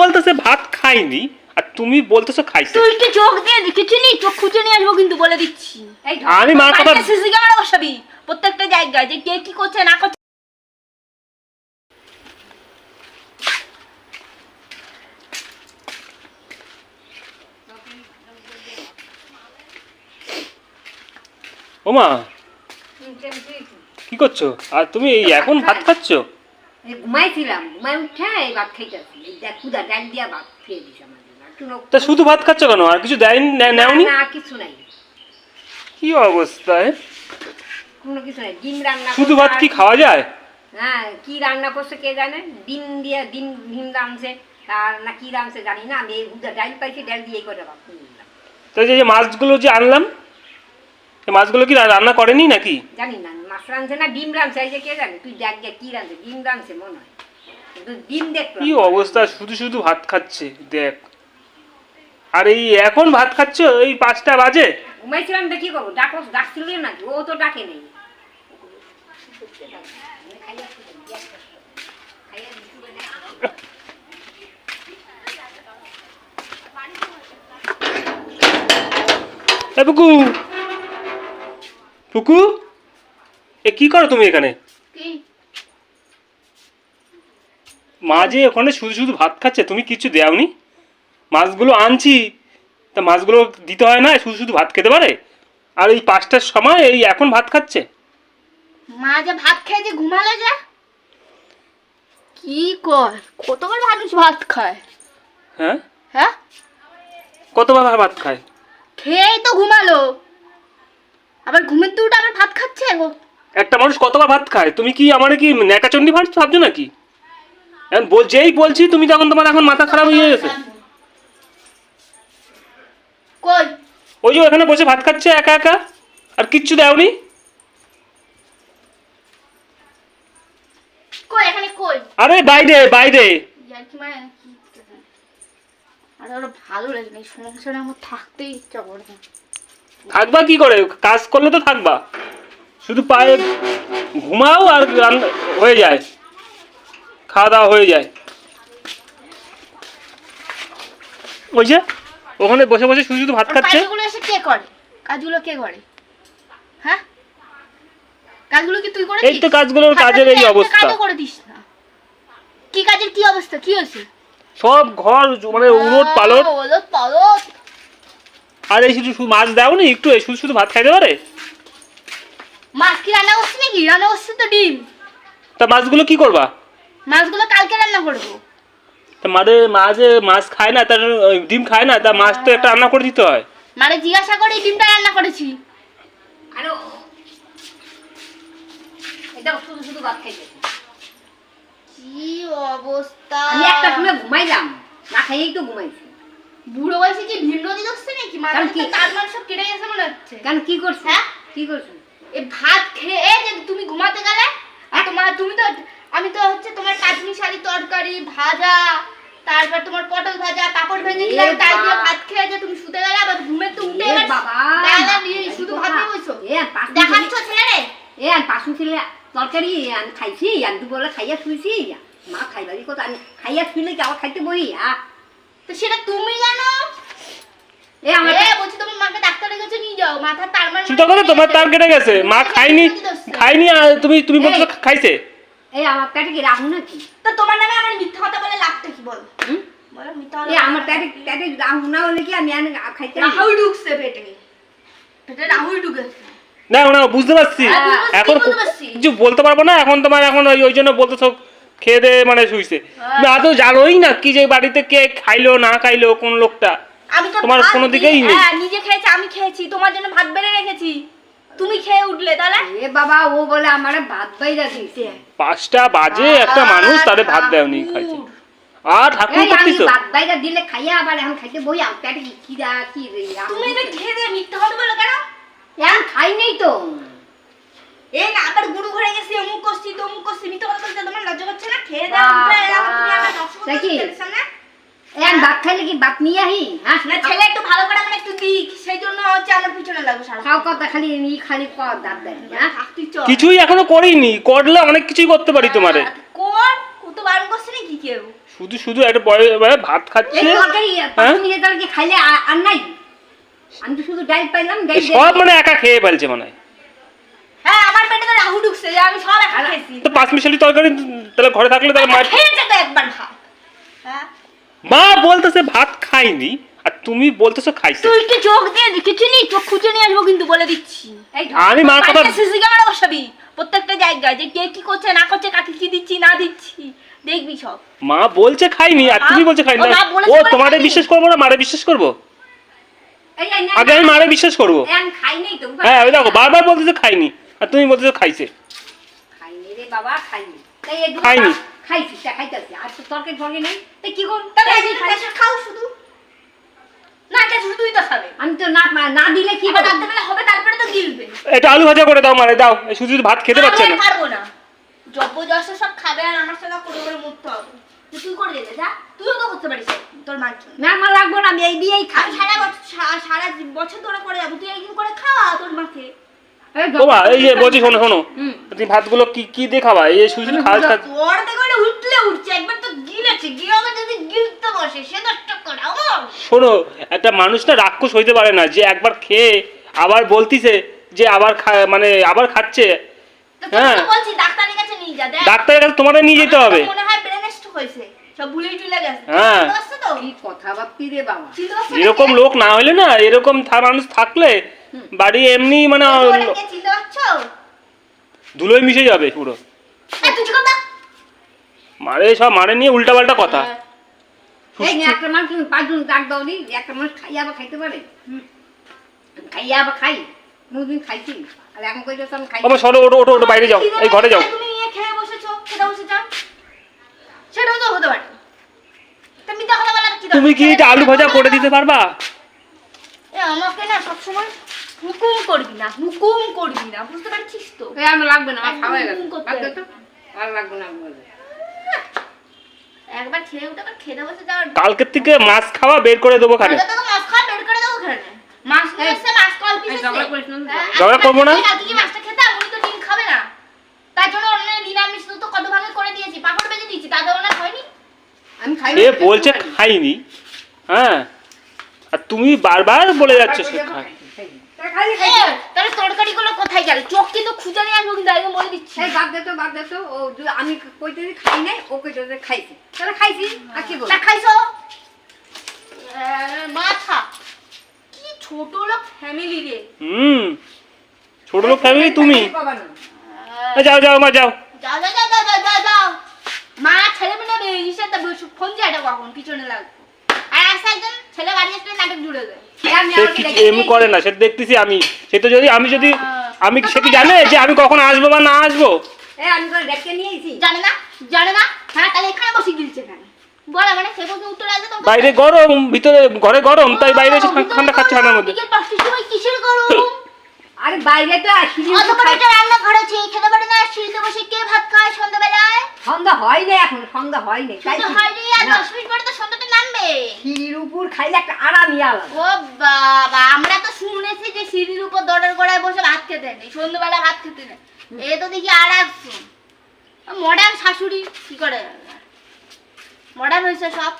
বলতেছে ভাত খাইনি আর তুমি বলতেছো খাইছে তুই কি চোখ দিয়ে দেখেছিলি? চোখ খুঁজে নিয়ে আসব কিন্তু বলে দিচ্ছি। আমি মার কথা সিসি ক্যামেরা বসাবি। প্রত্যেকটা জায়গায় যে কে কি করছে না করছে। ওমা কি? করছ? আর তুমি এই এখন ভাত খাচ্ছ? ঘুমাইছিলাম ঘুমাই উঠে এই ভাত খাইতেছি। এই দেখ ক্ষুদা ডাল দিয়া ভাত খেয়ে একটু নখ- তা শুধু ভাত খাচ্ছ কেন? আর কিছু দেয়নি নেওনি? না, কিছু নাই। কি অবস্থা এ? কোনো কিছু নাই ডিম রান্না শুধু ভাত কি খাওয়া যায়? হ্যাঁ কি রান্না করছে কে জানে? ডিম দিয়ে ডিম ডিম রাঁধছে। আর না কি রাঁধছে জানি না আমি এই হুদা ডাল পাইছি ডাল দিয়ে করে ভাত। তো যে মাছগুলো যে আনলাম এই মাছগুলো কি রান্না করেনি নাকি? জানি না মাছ রাঁধছে না ডিম রাঁধছে এই যে কে জানে? তুই দেখ দেখ কি রাঁধছে ডিম রাঁধছে মনে হয়। কিন্তু ডিম দেখলাম। কি অবস্থা? শুধু শুধু ভাত খাচ্ছে দেখ। আর এই এখন ভাত খাচ্ছ? এই পাঁচটা বাজে? ঘুমাইছিলাম তো কি করব? ডাকো ডাকছিল নাকি? ও তো ডাকে নেই। পুকু? এ কি করো তুমি এখানে? মা যে ওখানে শুধু শুধু ভাত খাচ্ছে তুমি কিছু দেওনি? মাছগুলো আনছি। তা মাছগুলো দিতে হয় না শুধু শুধু ভাত খেতে পারে? আর এই পাঁচটার সময় এই এখন ভাত খাচ্ছে? মা যে ভাত খেয়ে যে ঘুমালো যা? কি কর? কতবার মানুষ ভাত খায়? হ্যাঁ? হ্যাঁ? কতবার ভাত খায়? খেয়েই তো ঘুমালো। আবার ঘুমের উঠে আবার ভাত খাচ্ছে? ও একটা মানুষ কতবার ভাত খায়? তুমি কি আমার কি ন্যাকাচন্ডি ভাত ভাবছ নাকি? এখন বল যেই বলছি তুমি তখন তোমার এখন মাথা খারাপ হয়ে গেছে। ওই যে ওখানে বসে ভাত খাচ্ছে একা একা আর কিচ্ছু দেওনি? আরে বাইরে বাইরে। থাকবা কি করে? কাজ করলে তো থাকবা। শুধু পায়ে ঘুমাও আর রান্না হয়ে যায়। খাওয়া দাওয়া হয়ে যায়। ওই যে ওখানে বসে বসে শুধু শুধু ভাত খাচ্ছে। কাজগুলো এসে কে করে? কাজগুলো কে করে? হ্যাঁ? কাজগুলো কি তুই করে এই তো কাজগুলোর কাজের এই অবস্থা। করে দিস না। কি কাজের কি অবস্থা? কি হয়েছে? সব ঘর মানে উলট পালট। আর এই শুধু শুধু মাছ দাও না একটু শুধু শুধু ভাত খাইতে পারে? মাছ কি রান্না করছিস নাকি? রান্না করছিস তো ডিম। তা মাছগুলো কি করবা? মাছগুলো কালকে রান্না করব। তা মাঝে মাঝে মাছ খায় না তার ডিম খায় না তা মাছ তো একটা রান্না করে দিতে হয়। মানে জিজ্ঞাসা করে ডিমটা রান্না করেছি। আরও এটা শুধু শুধু ভাত কি অবস্থা? আমি একটা সময় ঘুমাইলাম। না খাইয়েই তো ঘুমাইছি। বুড়ো বয়সে কি ভিন্ন নদী দেখছে নাকি? মাথা কারণ তার মাংস কেটে গেছে মনে হচ্ছে। কেন কি করছে? হ্যাঁ? কি করছে? এই ভাত খেয়ে যে তুমি ঘুমাতে গেলে তোমার তুমি তো আমি তো হচ্ছে তোমার কাশ্মীর শাড়ি তরকারি ভাজা তারপর তোমার পটল ভাজা পাপড় এ দিলাম তাই দিয়ে ভাত খেয়ে যে তুমি শুতে গেলে আবার ঘুমে তো উঠে এ বাবা শুধু ভাত নিয়ে বসো। এ দেখাচ্ছ ছেলে এ আর পাশু ছেলে তরকারি আমি খাইছি আর দুবেলা খাইয়া শুইছি। মা খাইবারই কথা? আমি খাইয়া শুইলে কি আবার খাইতে বই? আ। তো সেটা তুমি জানো? এ আমার বলছি তোমার মাকে নিয়ে যাও মাথা তার মানে কথা তোমার তার কেটে গেছে। মা খাইনি খাইনি আর তুমি তুমি বলছো খাইছে? এই আমার পেটে কি রাহু নাকি? তো তোমার নামে আমার মিথ্যা কথা বলে লাগতো কি বল? আমার রাহু না হলে কি আমি আর খাইতে রাহুল ঢুকছে পেটে। পেটে রাহুল ঢুকেছে। না না বুঝতে পারছি। হ্যাঁ, বুঝতে পারছি, এখন কিছু বলতে পারব না এখন তোমার এখন ওই ওই জন্য বলতে সব খেয়ে দিয়ে মানে শুইছে। হ্যাঁ। তুমি আদৌ জানোই না কি যে বাড়িতে কে খাইলো না খাইলো কোন লোকটা। আমি তো তোমার কোনো দিকেই নেই। হ্যাঁ, নিজে খেয়েছি আমি খেয়েছি। তোমার জন্য ভাত বেড়ে রেখেছি। তুমি খেয়ে উঠলে তাহলে? এ বাবা ও বলে আমার ভাত বাইরা দিছে পাঁচটা বাজে একটা মানুষ তারে ভাত দেয়নি খাইছে। আর ঠাকুর আমি করতেছো? ভাত বাইরা দিলে খাইয়া আবার এখন খাইতে বই আমার পেটে কি কিরা কি রে তুমি এটা খেয়ে দিয়ে মিথ্যা কথা বলো কেন? এখন খাই নেই তো। এই না আবার গুরু ঘরে গেছি অমুক করছি তমুক করছি মিথ্যা কথা বলতে তোমার লজ্জা করছে না খেয়ে দাও উঠলে এরকম তুমি আমার নষ্ট করতে দেখি। ছেলের সামনে এখন ভাত খাইলে কি ভাত নিয়ে আহি হ্যাঁ না ছেলে একটু ভালো করে মানে একটু দিক সেই জন্য হচ্ছে আমার পিছনে লাগবে সারা খাও কথা খালি নি খালি পর দাঁত দেয় হ্যাঁ? কিছুই এখনও করিনি করলে অনেক কিছুই করতে পারি তোমারে। কোন ও তো বারণ করছে নাকি কেউ? শুধু শুধু একটা ভাত খাচ্ছে। এই তরকারি হ্যাঁ? পাঁচ তরকারি খাইলে আর নাই? আমি তো শুধু ডাইল পাইলাম এই সব মানে একা খেয়ে ফেলছে মানে হ্যাঁ। আমার পেটে তো রাহু ঢুকছে আমি সব একটা খাইছি তো পাঁচ মিশালি তরকারি তাহলে ঘরে থাকলে তাহলে মা খেয়েছে তো একবার ভাত। হ্যাঁ? মা বলতেছে ভাত খাইনি আর তুমি বলতেছো খাইছে তুই কি চোখ দিয়ে দেখেছি নি চোখ খুঁজে নিয়ে আসব কিন্তু বলে দিচ্ছি। আমি মার কথা সিসি ক্যামেরা বসাবি। প্রত্যেকটা জায়গায় যে কে কি করছে না করছে কাকে কি দিচ্ছি না দিচ্ছি দেখবি সব। মা বলছে খাইনি আর তুমি বলছে খাইনি। ও ও তোমারে বিশ্বাস করব না মারে বিশ্বাস করব। আগে আমি মারে বিশ্বাস করব। হ্যাঁ ওই দেখো বারবার বলতেছে খাইনি আর তুমি বলতেছো খাইছে। খাইনি রে বাবা খাইনি। খাইনি। খাইছি তা খাইতেছি। আর তো তরকারি ফরকারি নেই? তাই কি করব? খাও শুধু। না তো খাবে। আমি তো না না দিলে কি হবে রাত্রেবেলা হবে তারপরে তো গিলবে। এটা আলু ভাজা করে দাও মারে দাও। শুধু ভাত খেতে পারছে না। পারব না। জব্বরদস্ত সব খাবে আর আমার সাথে করে করে মরতে হবে। তুই করে দিলে যা। তুইও তো করতে পারিস তোর মার জন্য। না আমার লাগবো না আমি এই দিয়েই খাই সারা বছর সারা বছর ধরে করে যাব। তুই একদিন করে খাওয়া তোর মাকে। মা এই যে বলছি শোনো শোনো। তুমি ভাতগুলো কি কি দিয়ে খাবা? এই শুধু শুধু খাওয়া খা- দেখো এটা উঠলে উঠছে একবার তো গিলেছে গিয়ে যদি গিলতে বসে সে নষ্ট করে শোনো একটা মানুষ না রাক্ষস হইতে পারে না যে একবার খেয়ে আবার বলতিছে যে আবার খা- মানে আবার খাচ্ছে। হ্যাঁ। বলছি ডাক্তারের কাছে নিয়ে যা ডাক্তারের কাছে তোমাদের নিয়ে যেতে হবে। মনে হয় ব্রেন হয়েছে সব ভুলে টুলে গেছে। হ্যাঁ। বাবা। এরকম লোক না হলে না এরকম থা- মানুষ থাকলে বাড়ি এমনি মানে ধুলোয় মিশে যাবে পুরো। মারে সব মারে নিয়ে উল্টা পাল্টা কথা একটা মানুষ তুমি পাঁচজন ডাক দাও নি একটা মানুষ খাইয়া আবার খাইতে পারে। খাইয়া আবার খাই কোনোদিন খাইছি। আর এখন কই তো আমি খাই আমার সরো ওটো ওটো ওটো বাইরে যাও। এই ঘরে যাও। তুমি নিয়ে খেয়ে বসেছো খেতে বসেছো সেটাও তো হতে পারে। তুমি তো কথা কি তুমি কি এটা আলু ভাজা করে দিতে পারবা? এ আমাকে না সবসময় হুকুম করবি না হুকুম করবি না বুঝতে পারছিস তো? এই আমার লাগবে না আমার খাওয়া হয়ে গেছে। হবে। তো আর লাগবে না বলে। একবার খেয়ে উঠে আবার খেতে বসে যাওয়ার কালকের থেকে মাছ খাওয়া বের করে দেবো খানে। তোকে মাছ খাওয়া বের করে দেবো খেলে মাছ মাছ কল ঝগড়া না করব না? কালকে কি মাছটা খেতাম উনি তো ডিম খাবে না। তার জন্য অন্য নিরামিষ তো কত ভাগে করে দিয়েছি পাপড় ভেজে দিয়েছি তাদের ওনার হয়নি? আমি খাই সে বলছে খাইনি। হ্যাঁ। আর তুমি বারবার বলে যাচ্ছ সে খায়। হ্যাঁ, ছোট লোক ফ্যামিলি রে। হুম তুমি। যাও যাও মা যাও। যাও যাও যাও মা ছেলে মেয়ে ফোন যায় কখন? পিছনে লাগবে। আসে একজন ছেলে বাড়ি আসলে নাটক জুড়ে দেয় সে আর এমনি করে না সেটা দেখতেছি আমি। সে তো যদি আমি যদি হ্যাঁ। আমি সে কি জানে যে আমি কখন আসব বা না আসব? এই আমি করে ডেকে নিয়ে আইছি জানে না জানে না। হ্যাঁ তাহলে এখানে বসে গিলছে কেন? বলে মানে সে বলছে উত্তর আসবে তো বাইরে গরম ভিতরে ঘরে গরম তাই বাইরে এসে ঠান্ডা- খাচ্ছে ঠান্ডার মধ্যে। বিকেল পাঁচটার সময় কিসের গরম? আরে বাইরে তো আসি অত বড় একটা রান্না ঘর আছে খেতে পারে না সিঁড়িতে বসে কে ভাত খায় সন্ধ্যাবেলায়? সন্ধ্যা হয় না এখন সন্ধ্যা হয় না তাই কিন্তু হয়নি আর মিনিট পরে তো সন্ধ্যাটা নামবে সিঁড়ির উপর খাইলে একটা আলাদা ও বাবা, আমরা তো শুনেছি যে সিঁড়ির উপর দরের গোড়ায় বসে ভাত খেতে নেই, সন্ধ্যেবেলা ভাত খেতে নেই। এ তো দেখি আর মডার্ন শাশুড়ি কি করে? মডার্ন হয়েছে সব।